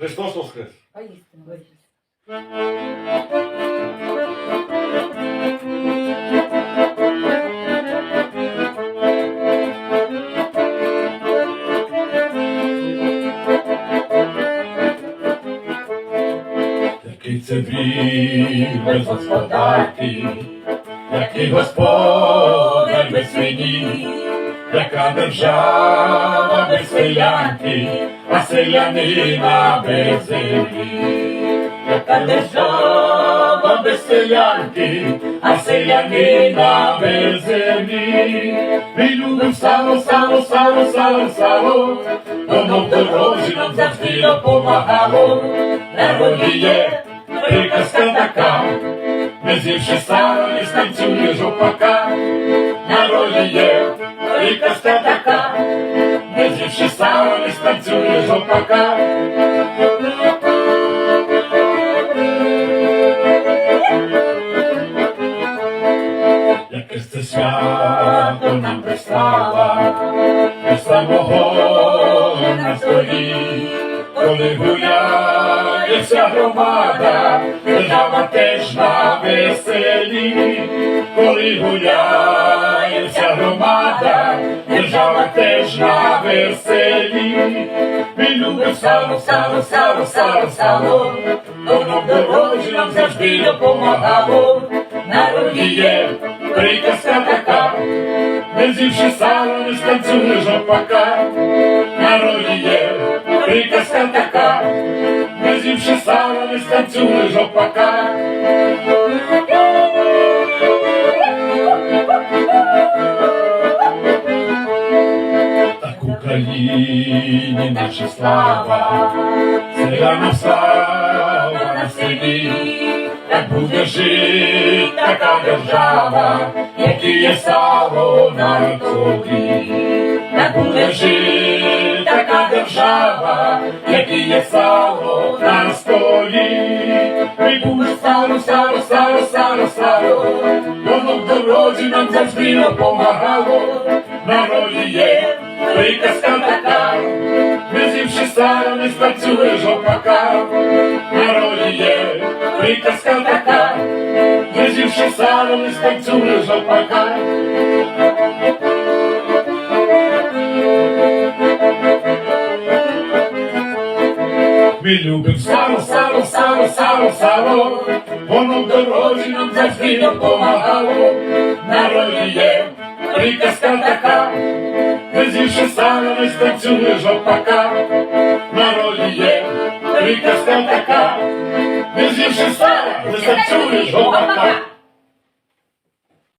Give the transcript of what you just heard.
Христос Воскрес! Поїстимо. Який це двір без господарки, який свині, яка держава без селянки, а селянина без землі, яка держава без селянки, а селянина без землі. Ми любим сало, сало, сало, сало, сало, воно в дорозі нам завжди допомагало. Народі є приказка така, не з'ївши сало, не станцює жопака. Приказка така, не з'ївши сало, не станцює жопака. Якесь це свято нам пристала, без самого на столі, коли гуляє вся громада, держава теж на веселі, коли гуляє громада, держава теж на веселі. Ми любимо сало, сало, сало, сало, сало, воно в дорозі нам завжди допомагало. Народі є приказка така, не з'ївши сало, не станцює жопака. Народі є приказка така, не з'ївши сало, не станцює жопака. Україні наша слава, селянам слава на селі, так буде жити така держава, які є сало на тобі. Так буде жити така держава, які є сало на столі. Ми буде сало, сало, сало, сало, сало, воно в дорозі нам завжди допомагало. Народі є приказка така, не з'ївши сало, не станцює жопака. Народі є приказка така, не з'ївши сало, не станцює жопака. Ми любим сало, сало, сало, сало, сало, воно в дорозі нам завжди допомагало. Народі є приказка така, не з'ївши сало, не станцює жопака. Народі є приказка така, не з'ївши сало, не станцює жопака.